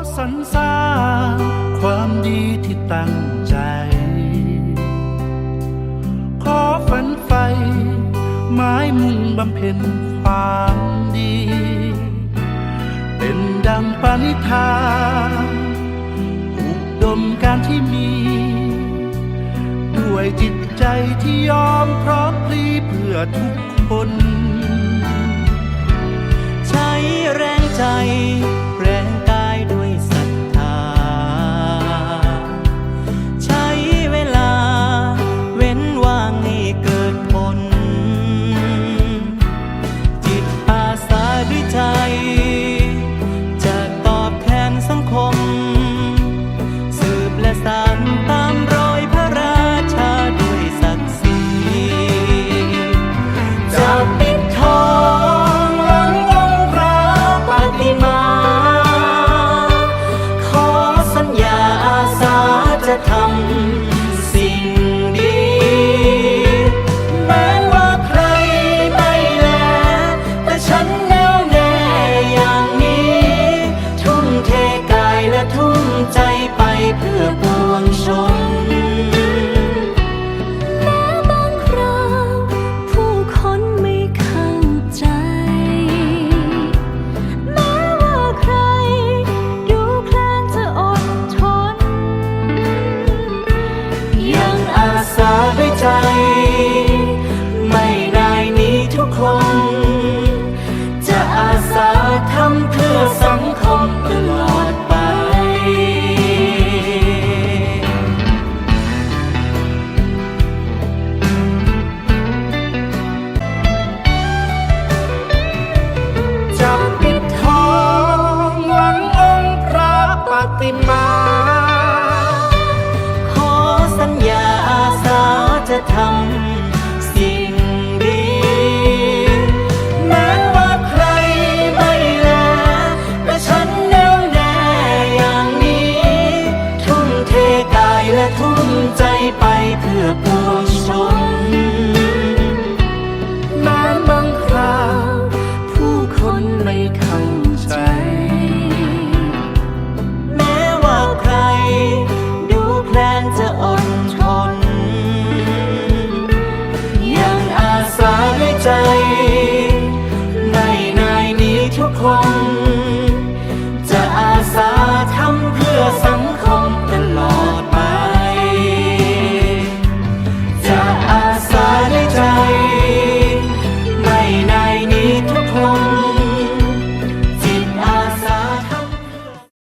ขอสรรสร้างความดีที่ตั้งใจ ขอฝันไฟไม้มุ่งบำเพ็ญความดี เป็นดังปณิธานอุดมการที่มี ด้วยจิตใจที่ยอมพร้อมพลีเพื่อทุกคน ติมา ขอสัญญาอาสาจะทำ